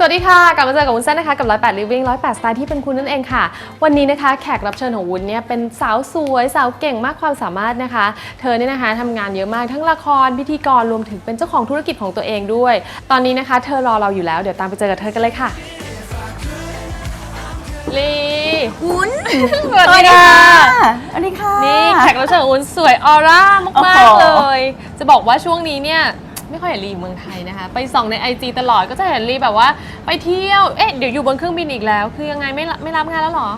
สวัสดีค่ะ กลับมาเจอกับวุ้นเส้นนะคะ กับ 108 Living 108 สไตล์ที่เป็นคุณนั่นเองค่ะ วันนี้นะคะแขกรับเชิญของวุ้นเนี่ยเป็นสาวสวยสาวเก่งมากความสามารถนะคะ เธอเนี่ยนะคะทำงานเยอะมากทั้งละครพิธีกรรวมถึงเป็นเจ้าของธุรกิจของตัวเองด้วย ตอนนี้นะคะ เธอรอเราอยู่แล้วเดี๋ยวตามไปเจอกับเธอกันเลยค่ะลีวุ้นสวัสดีค่ะสวัสดีค่ะนี่แขกรับเชิญของวุ้นสวยออร่ามากโอ้ๆโหเลย จะบอกว่าช่วงนี้เนี่ย ไม่ค่อยเห็นลีอยู่เมืองไทยนะคะ ไปส่องใน IG ตลอดก็จะเห็นลีแบบว่า ไปเที่ยวเอ๊ะเดี๋ยวอยู่บนเครื่องบินอีกแล้ว คือยังไงไม่รับไม่รับงานแล้วเหรอ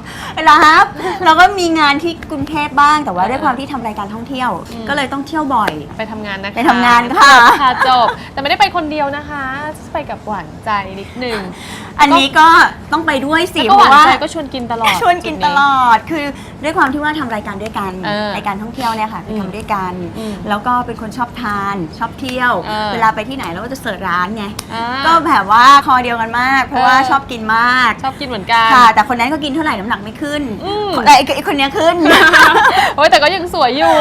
รับ เราก็มีงานที่กรุงเทพบ้างแต่ว่าเออด้วยความที่ทำรายการท่องเที่ยว อืม ก็เลยต้องเที่ยวบ่อย ไปทำงานนะคะไปทำงานค่ะ ค่ะจบ แต่ไม่ได้ไปคนเดียวนะคะจะไปกับหวานใจนิดหนึ่งอันนี้ก็ต้องไปด้วยสิแล้วก็เพหวานราะว่า ใจก็ชวนกินตลอด ชวนกินจุตดลอด คือด้วยความที่ว่าทำรายการด้วยกัน เออรายการท่องเที่ยวเนี่ยค่ะคือมทำด้วยกัน อืมแล้วก็เป็นคนชอบทาน ชอบเที่ยว เออเวลาไปที่ไหนเราก็จะเสิร์ชร้านไง อ่าก็แบบว่าคอเดียวกันมาก เพราะว่าเออชอบกินมาก ชอบกินเหมือนกัน ค่ะ แต่คนนั้นก็กินเท่าไหร่น้ำหนักไม่ขึ้นอืม แต่ไอ้ไอ้คนเนี้ยขึ้น โอ้ยแต่ก็ยังสวยอยู่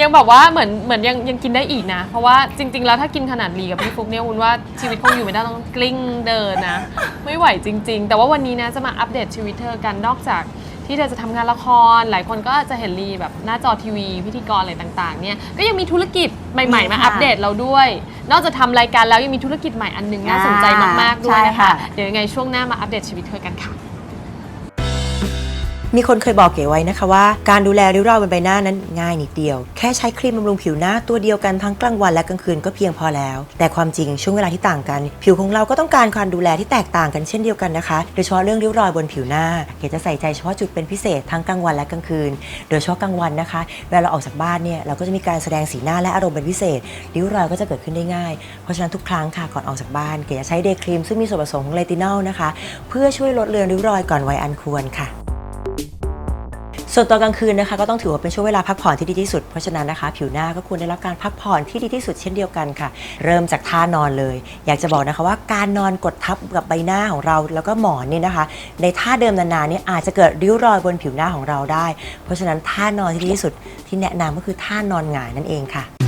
ยังแบบว่าเหมือนเหมือนยังยังกินได้อีกนะ เพราะว่าจริง ๆ แล้วถ้ากินขนาดลีกับพี่ฟุกเนี่ยวุ้นว่าชีวิตคงอยู่ไม่ได้ต้องกลิ้งเดินนะ ไม่ไหวจริง ๆ แต่ว่าวันนี้นะจะมาอัปเดตชีวิตเธอกันนอกจาก ที่เธอจะทำงานละคร หลายคนก็จะเห็นลีแบบหน้าจอทีวี พิธีกรอะไรต่างๆเนี่ยก็ยังมีธุรกิจใหม่ๆ มามีค่ะอัปเดตเราด้วย นอกจากทำรายการแล้วยังมีธุรกิจใหม่อันหนึงน่าสนใจมากๆด้วยนะใช่คะค่ะเดี๋ยวยังไงช่วงหน้ามาอัปเดตชีวิตเธอกันค่ะ มีคนเคยบอกเก๋ไว้นะคะว่า การดูแลริ้วรอยบนใบหน้านั้นง่ายนิดเดียว แค่ใช้ครีมบำรุงผิวหน้าตัวเดียวกันทั้งกลางวันและกลางคืนก็เพียงพอแล้ว แต่ความจริงช่วงเวลาที่ต่างกัน ผิวของเราก็ต้องการการดูแลที่แตกต่างกันเช่นเดียวกันนะคะ โดยเฉพาะเรื่องริ้วรอยบนผิวหน้าเก๋จะใส่ใจเฉพาะจุดเป็นพิเศษทั้งกลางวันและกลางคืน โดยเฉพาะกลางวันนะคะ เวลาเราออกจากบ้านเนี่ยเราก็จะมีการแสดงสีหน้าและอารมณ์เป็นพิเศษริ้วรอยก็จะเกิดขึ้นได้ง่าย เพราะฉะนั้นทุกครั้งค่ะก่อนออกจากบ้านเก๋จะใช้เดย์ครีมซึ่งมีส่วนผสมของเลตินอลนะคะ เพื่อช่วยลดเลือนริ้วรอยก่อนวัยอันควรค่ะ ส่วนตอนกลางคืนนะคะก็ต้องถือว่าเป็นช่วงเวลาพักผ่อนที่ดีที่สุด เพราะฉะนั้นนะคะ ผิวหน้าก็ควรได้รับการพักผ่อนที่ดีที่สุดเช่นเดียวกันค่ะ เริ่มจากท่านอนเลย อยากจะบอกนะคะว่าการนอนกดทับกับใบหน้าของเรา แล้วก็หมอนเนี่ยนะคะ ในท่าเดิมนานๆเนี่ยอาจจะเกิดริ้วรอยบนผิวหน้าของเราได้ เพราะฉะนั้นท่านอนที่ดีที่สุดที่แนะนำก็คือท่านอนหงายนั่นเองค่ะ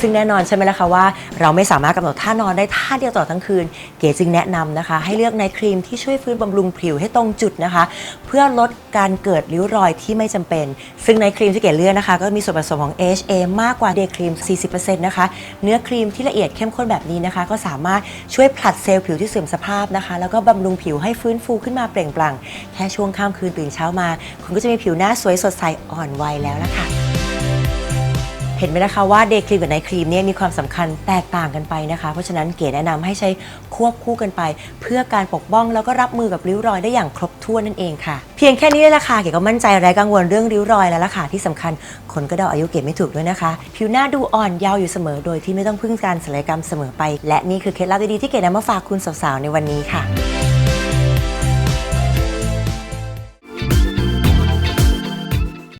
ซึ่งแน่นอนใช่ไหมล่ะคะว่า เราไม่สามารถกำหนดท่านอนได้ท่าเดียวตลอดทั้งคืน เก๋จึงแนะนำนะคะ ให้เลือกไนท์ครีมที่ช่วยฟื้นบำรุงผิวให้ตรงจุดนะคะ เพื่อลดการเกิดริ้วรอยที่ไม่จำเป็น ซึ่งไนท์ครีมที่เก๋เลือกนะคะ ก็มีส่วนผสมของ AHA มากกว่าเดย์ครีม 40%นะคะ เนื้อครีมที่ละเอียดเข้มข้นแบบนี้นะคะ ก็สามารถช่วยผลัดเซลล์ผิวที่เสื่อมสภาพนะคะ แล้วก็บำรุงผิวให้ฟื้นฟูขึ้นมาเปล่งปลั่ง แค่ช่วงข้ามคืนตื่นเช้ามา คุณก็จะมีผิวหน้าสวยสดใสอ่อนวัยแล้วนะคะ เห็นไหมนะคะว่าเดย์ครีมกับไนท์ครีมเนี่ยมีความสำคัญแตกต่างกันไปนะคะ เพราะฉะนั้นเก๋แนะนำให้ใช้ควบคู่กันไป เพื่อการปกป้องแล้วก็รับมือกับริ้วรอยได้อย่างครบถ้วนนั่นเองค่ะ เพียงแค่นี้เลยละค่ะเก๋ก็มั่นใจไร้กังวลเรื่องริ้วรอยแล้วล่ะค่ะที่สำคัญคนก็เดาอายุเก๋ไม่ถูกด้วยนะคะ ผิวหน้าดูอ่อนยาวอยู่เสมอโดยที่ไม่ต้องพึ่งการศัลยกรรมเสมอไป และนี่คือเคล็ดลับดีๆที่เก๋นำมาฝากคุณสาวๆในวันนี้ค่ะ